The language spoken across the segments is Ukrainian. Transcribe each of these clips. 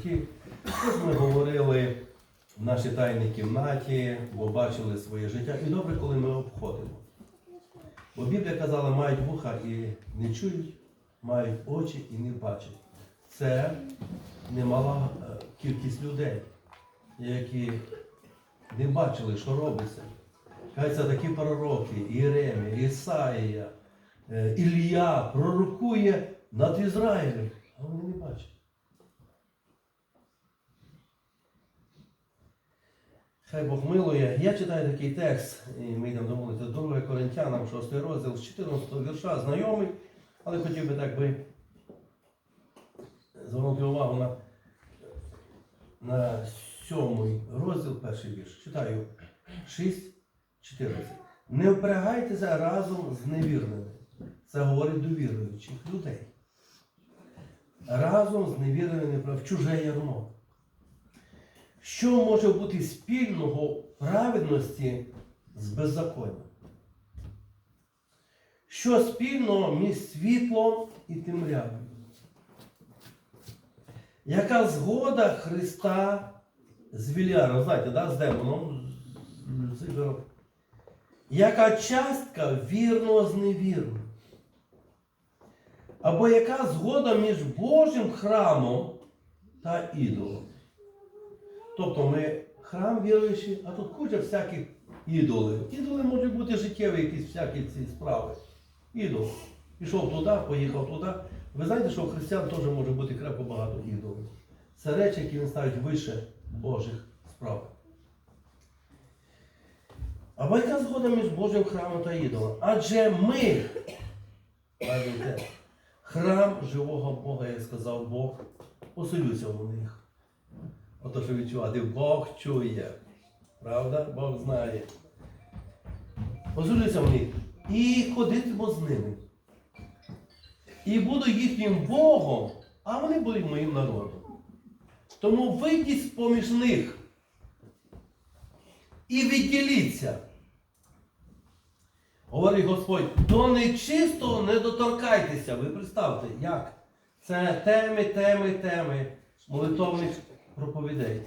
житті. Ось ми говорили в нашій тайній кімнаті, бо бачили своє життя. І добре, коли ми обходимо. Бо Біблія казала, мають вуха і не чують, мають очі і не бачать. Це немала е, кількість людей, які не бачили, що робиться. Кажеться, такі пророки, Єремія, Ісаїя, е, Ілля пророкує над Ізраїлем, а вони не бачать. Хай Бог милує. Я читаю такий текст, і ми йдемо домовитися 2 Коринтянам, 6 розділ з 14 вірша, знайомий, але хотів би так би звернути увагу на, на сьомий розділ, перший вірш. Читаю 6, 14. Не впрягайтеся разом з невірними. Це говорить до віруючих людей. Разом з невірними не в чуже ярмо. Що може бути спільного праведності з беззаконням? Що спільного між світлом і темрявою? Яка згода Христа з Вільяром, знаєте, да, з демоном, Яка частка вірного з невірним? Або яка згода між Божим храмом та ідолом? Тобто ми храм віруючий, а тут куча всяких ідолів. Ідоли можуть бути життєві якісь всякі ці справи. Ідол. Пішов туди, поїхав туди. Ви знаєте, що у християн теж може бути крепко багато ідолів. Це речі, які він ставить вище Божих справ. Або яка згода між Божим храмом та ідолом? Адже ми, храм живого Бога, як сказав Бог, поселюся в них. Ото що відчувати, Бог чує. Правда? Бог знає. В них і ходитиму з ними. І буду їхнім Богом, а вони будуть моїм народом. Тому вийдіть з-поміж них і відділіться. Говорить Господь, до нечистого не доторкайтеся. Ви представте, як? Це теми, теми, теми молитовних проповідей.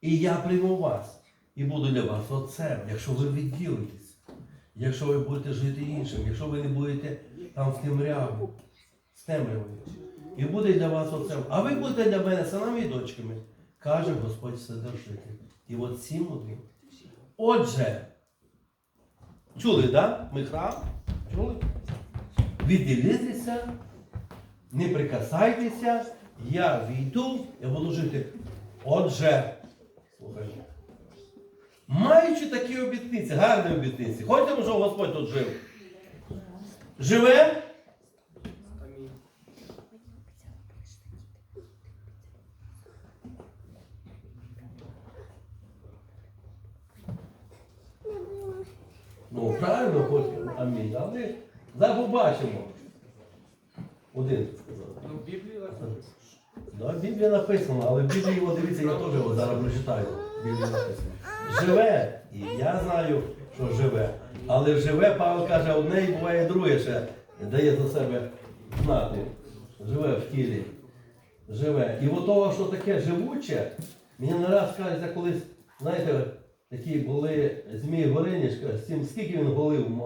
І я прийму вас і буду для вас отцем, якщо ви відділитесь, якщо ви будете жити іншим, якщо ви не будете там в темряву, з темрявою. І буде для вас отцем. А ви будете для мене синами і дочками, каже Господь Вседержитель. І от сім один. Отже, чули, так? Да? Ми храм? Чули? Відділитися, не прикасайтеся, я війду, я буду жити. Отже, слухайте. Маючи такі обітниці, гарні обітниці, хочемо, щоб Господь тут жив. Живе? Ну, правильно, хочемо. Амінь. Але зараз побачимо. Один сказав. Ну, в Біблії написано. Да, Біблія написана, але в Біблії, от дивіться, я теж його зараз прочитаю. В Біблії написано. Живе. І я знаю, що живе. Але живе, Павло каже, одне і буває друге ще дає за себе знати. Живе в тілі. Живе. І от того, що таке живуче, мені не раз кажеться колись, знаєте, такі були Змій Горинішка, з цим скільки він голив м-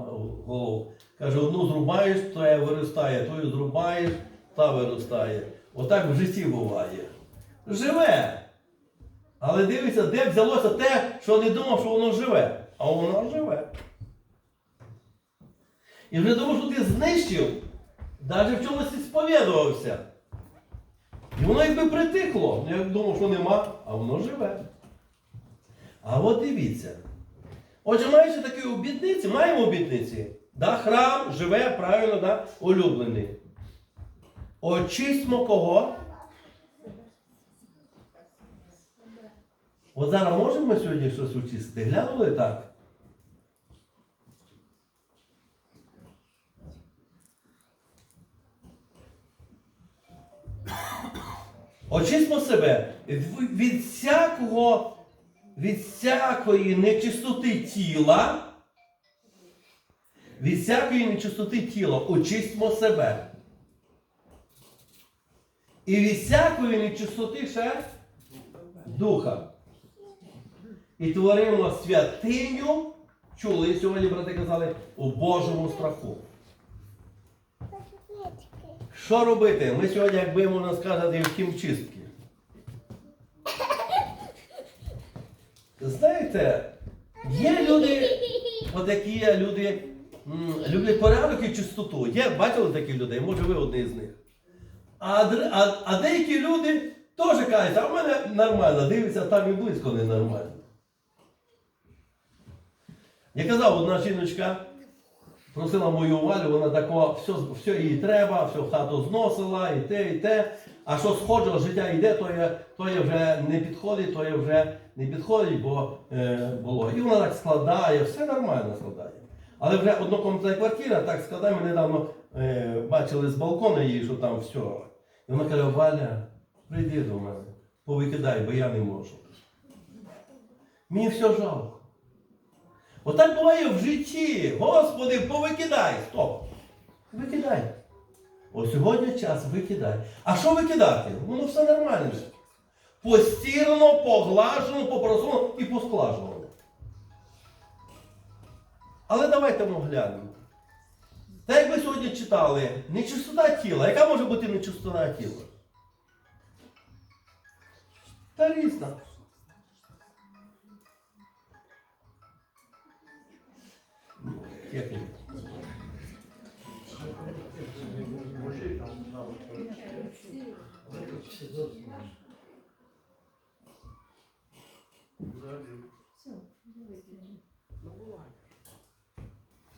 голов. Каже, одну зрубаєш, та виростає, тою зрубаєш, та виростає. Отак в житті буває. Живе. Але дивиться, де взялося те, що не думав, що воно живе. А воно живе. І вже думав, що ти знищив, навіть в чомусь сповідувався. І воно якби притихло. Я думав, що нема, а воно живе. А от дивіться. Отже, маючи такі обітниці, маємо обітниці. Да, храм живе, правильно, да, улюблений. Очистимо кого? От зараз можемо ми сьогодні щось очистити? Глянули так? Очистимо себе від- всякого, від всякої нечистоти тіла. Від всякої нечистоти тіла очистимо себе. І від всякої нечистоти ще духа. І творимо святиню, чули сьогодні, брати казали, у Божому страху. Що робити? Ми сьогодні, якби можна сказати, в хімчистки. Знаєте, є люди, от які є люди, люблять порядок і чистоту. Є, бачили таких людей, може ви одні з них. А, а, а деякі люди теж кажуть, а в мене нормально, дивиться, там і близько не нормально. Я казав, одна жіночка просила мою Валю, вона такого, все, все їй треба, все хату зносила, і те, і те. А що сходжу, життя йде, то є, то є вже не підходить, то є вже не підходить, бо е, було. І вона так складає, все нормально складає. Але вже однокомнатна квартира, так складає, ми недавно е, бачили з балкона її, що там все. І вона каже, Валя, прийди до мене, повикидай, бо я не можу. Мені все жалко. Отак буває в житті. Господи, повикидай. Стоп. Викидай. О, сьогодні час викидай. А що викидати? Воно все нормально. Постірано, поглажено, попросоно і посклажено. Але давайте ми глянемо. Так як ми сьогодні читали, нечистота тіла. Яка може бути нечистота тіла? Та різна. Як ні?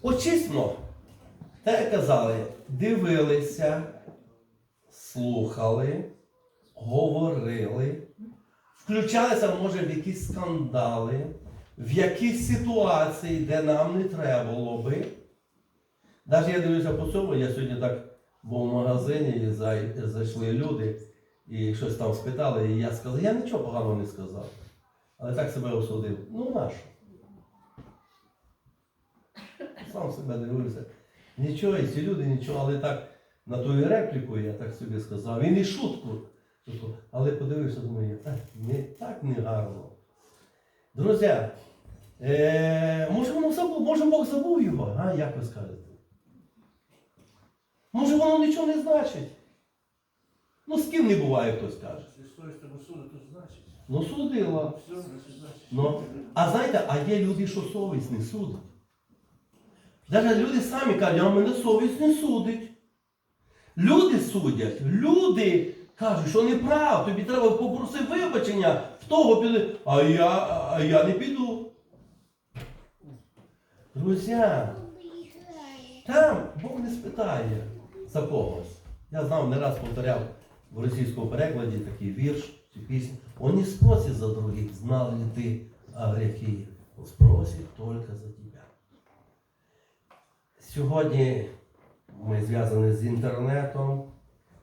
Очисно, так як казали, дивилися, слухали, говорили, включалися, може, в якісь скандали, в якісь ситуації, де нам не треба було би. Навіть я дивлюся по цьому, я сьогодні так був в магазині, і зайшли люди і щось там спитали, і я сказав, я нічого поганого не сказав. Але так себе осудив. Ну нащо? Сам себе дивився. Нічого, і ці люди нічого, але так на ту репліку я так собі сказав. Він і шутку. Але подивився, думаю, так не, так не гарно. Друзі, е, може, воно забув, може Бог забув його, а як ви скажете? Може воно нічого не значить? Ну з ким не буває, хтось каже. Ну судила. Ну, а знаєте, а є люди, що совість не судить. Навіть люди самі кажуть, а мене совість не судить. Люди судять, люди кажуть, що не прав, тобі треба попросити вибачення, в того піде, а я, а я не піду. Друзі, там Бог не спитає за когось. Я знав, не раз повторяв в російському перекладі такий вірш, цю пісню. Он не спросит за других, знал ли о грехе. Он спросит только за тебя. Сьогодні ми зв'язані з інтернетом.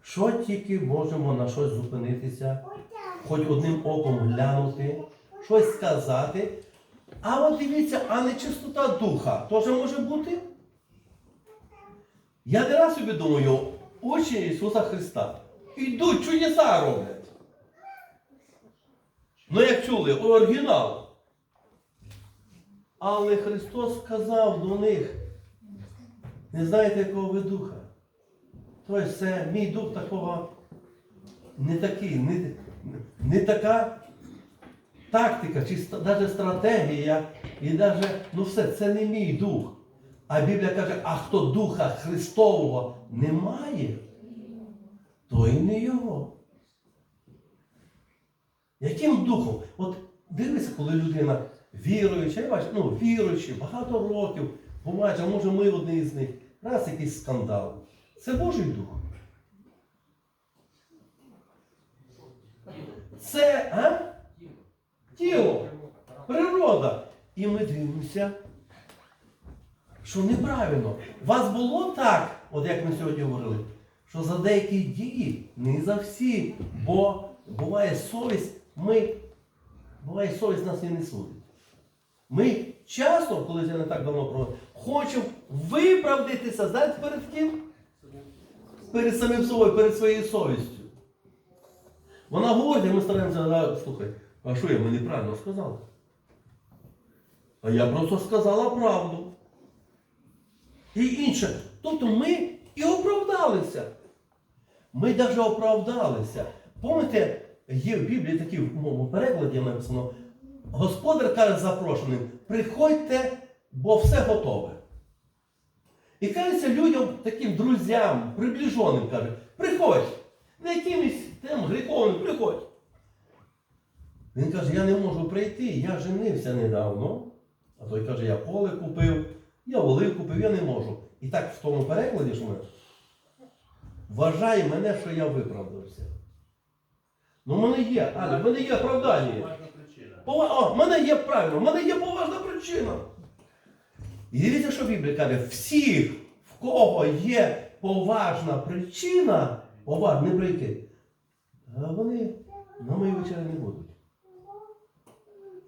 Що тільки можемо на щось зупинитися, хоч одним оком глянути, щось сказати. А от дивіться, а нечистота духа теж може бути? Я не раз собі думаю, очі Ісуса Христа. Ідуть, чудеса роблять. Ну, як чули, оригінал. Але Христос сказав до них, не знаєте, якого ви духа. Тобто це мій дух такого не такий, не, не така тактика, чи навіть стратегія, і навіть, ну все, це не мій дух. А Біблія каже, а хто Духа Христового не має, той не його. Яким духом? От дивися, коли людина віруюча, я бачу, ну, віруючи, багато років, буває, а може ми одні з них, раз якийсь скандал. Це Божий дух. Це а? тіло, природа. І ми дивимося, що неправильно. Вас було так, от як ми сьогодні говорили, що за деякі дії, не за всі, бо буває совість, ми, буває совість нас і не судить. Ми часто, коли я не так давно проводив, хочемо виправдатися, знаєте, перед ким? Перед самим собою, перед своєю совістю. Вона говорить, а ми стараємося, слухай, а що я мені правильно сказала? А я просто сказала правду. І інше. Тобто ми і оправдалися. Ми навіть оправдалися. Пам'ятаєте, є в Біблії такі в моєму перекладі написано, Господар каже запрошеним, приходьте, бо все готове. І кажеться людям, таким друзям, приближеним, каже, приходь, не якимось там гріховним, приходь. Він каже, я не можу прийти, я женився недавно. А той каже, я поле купив, я волив купив, я не можу. І так в тому перекладі, що ми вважає мене, що я виправдався. Ну, в мене є, Аля, в мене є оправдання. Важна причина. О, в мене є правильно, в мене є поважна причина. І дивіться, що Біблія каже, всіх, в кого є поважна причина, поважна, не прийти, вони на мої вечері не будуть.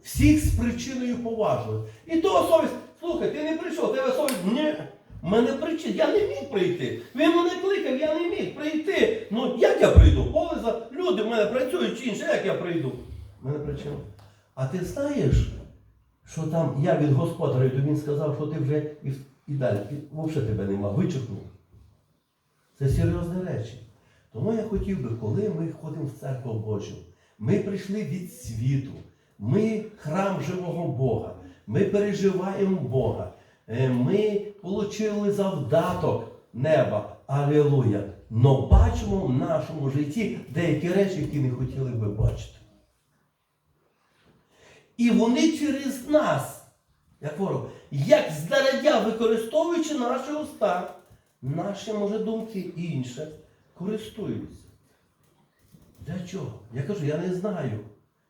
Всіх з причиною поважною. І то совість, слухай, ти не прийшов, тебе совість. Ні. в мене причина, я не міг прийти. Він мене кликав, я не міг прийти. Ну як я прийду? Поле за люди в мене працюють чи інше, як я прийду? В мене причина. А ти знаєш, що там я від господаря, то він сказав, що ти вже і, і далі, взагалі тебе нема, вичерпнув. Це серйозні речі. Тому я хотів би, коли ми ходимо в церкву Божу, ми прийшли від світу, ми храм живого Бога, ми переживаємо Бога, е, ми отримали завдаток неба. Алілуя! Но бачимо в нашому житті деякі речі, які не хотіли би бачити. І вони через нас, як ворог, як здарадя, використовуючи наші уста, наші, може, думки і інше, користуються. Для чого? Я кажу, я не знаю.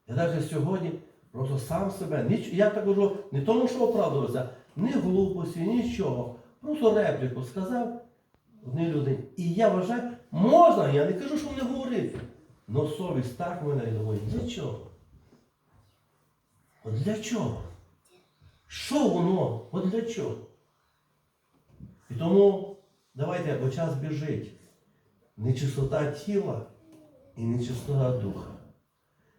Я навіть сьогодні просто сам себе. Ніч... Я так кажу, не тому, що оправдувався, ні глупості, нічого. Просто репліку сказав одній людині. І я вважаю, можна, я не кажу, що не говорити. Но совість так мене і думаю, для чого? От для чого? Що воно? От для чого? І тому давайте, бо час біжить. Нечистота тіла і нечистота духа.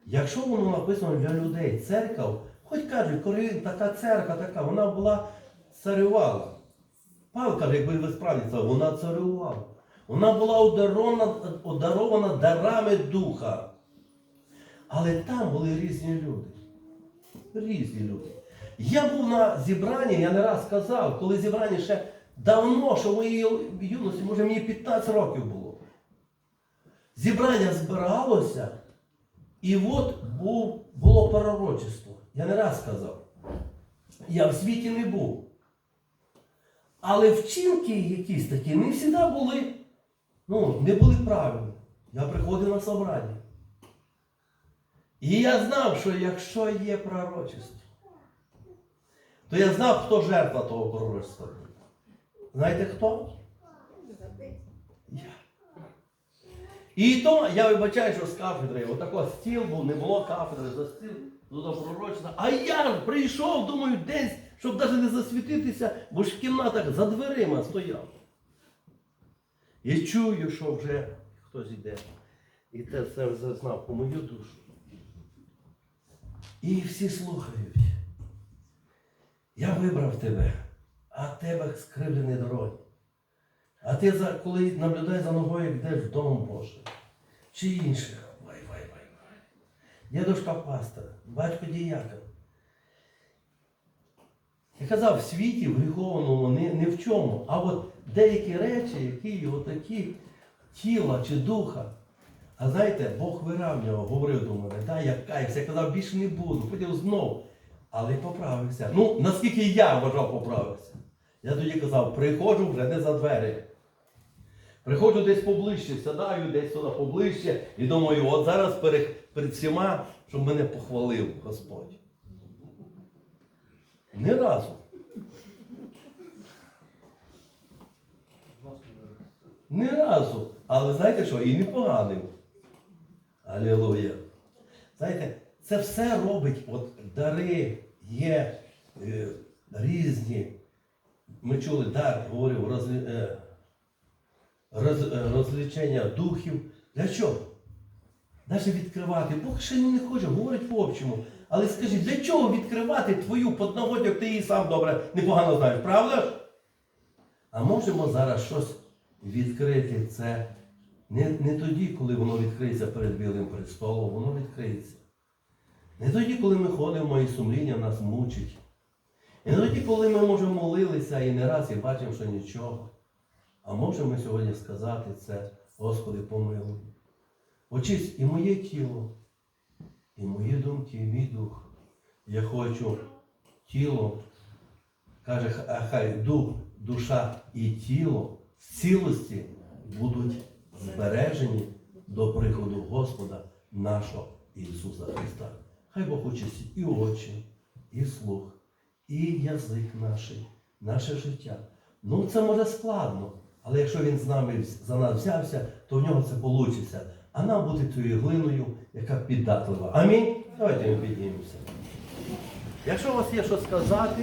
Якщо воно написано для людей, церква, хоч кажуть, коли така церква така, вона була царювала. Павел каже, якби ви справді це, вона царювала. Вона була одарована, одарована дарами духа. Але там були різні люди. Різні люди. Я був на зібранні, я не раз казав, коли зібрання ще давно, що в моїй юності, може мені 15 років було. Зібрання збиралося, і от був, було пророчество. Я не раз казав. Я в світі не був. Але вчинки якісь такі не завжди були, ну, не були правильні. Я приходив на собрання. І я знав, що якщо є пророчество, то я знав, хто жертва того пророчества. Знаєте хто? Я. І то я вибачаю, що з кафедри, отако стіл був, не було кафедри, за стіл, туди пророчество. А я прийшов, думаю, десь, щоб навіть не засвітитися, бо ж в кімнатах за дверима стояв. І чую, що вже хтось йде. І те все вже знав по мою душу. І всі слухають. Я вибрав тебе, а тебе скривлений дороги. А ти за, коли наблюдаєш за ногою, як йдеш в дом Божий. Чи інших. Вай, вай, вай, вай. Дідушка пастора, батько діякон. Я казав, в світі в гріховному не, не в чому. А от деякі речі, які його такі тіла чи духа. А знаєте, Бог вирівнював, говорив до мене, дай я каюся. Я казав, більше не буду, хотів знов. Але поправився. Ну, наскільки я вважав, поправився. Я тоді казав, приходжу вже не за двері. Приходжу десь поближче, сідаю десь туди поближче і думаю, от зараз перед, перед всіма, щоб мене похвалив Господь. Ні разу. Ні разу. Але знаєте що? І непоганим. Алілуя. Знаєте, це все робить, от дари є е, різні. Ми чули дар, говорив, розлі, е, роз, е, розлічення духів. Для чого? навіть відкривати. Бог ще не хоче, говорить по общому. Але скажи, для чого відкривати твою подноготь, як ти її сам добре, непогано знаєш, правда? А можемо зараз щось відкрити це не, не тоді, коли воно відкриється перед Білим престолом, воно відкриється. Не тоді, коли ми ходимо і сумління нас мучить. І не тоді, коли ми може молилися і не раз і бачимо, що нічого. А можемо сьогодні сказати це, Господи, помилуй. Очись і моє тіло, і мої думки, і мій дух. Я хочу тіло, каже, ха- хай дух, душа і тіло в цілості будуть збережені до приходу Господа нашого Ісуса Христа. Хай Бог очистить і очі, і слух, і язик наш, наше життя. Ну, це може складно, але якщо він з нами за нас взявся, то в нього це вийде. А нам бути тою глиною, яка піддатлива. Амінь. Давайте ми піднімемося. Якщо у вас є що сказати,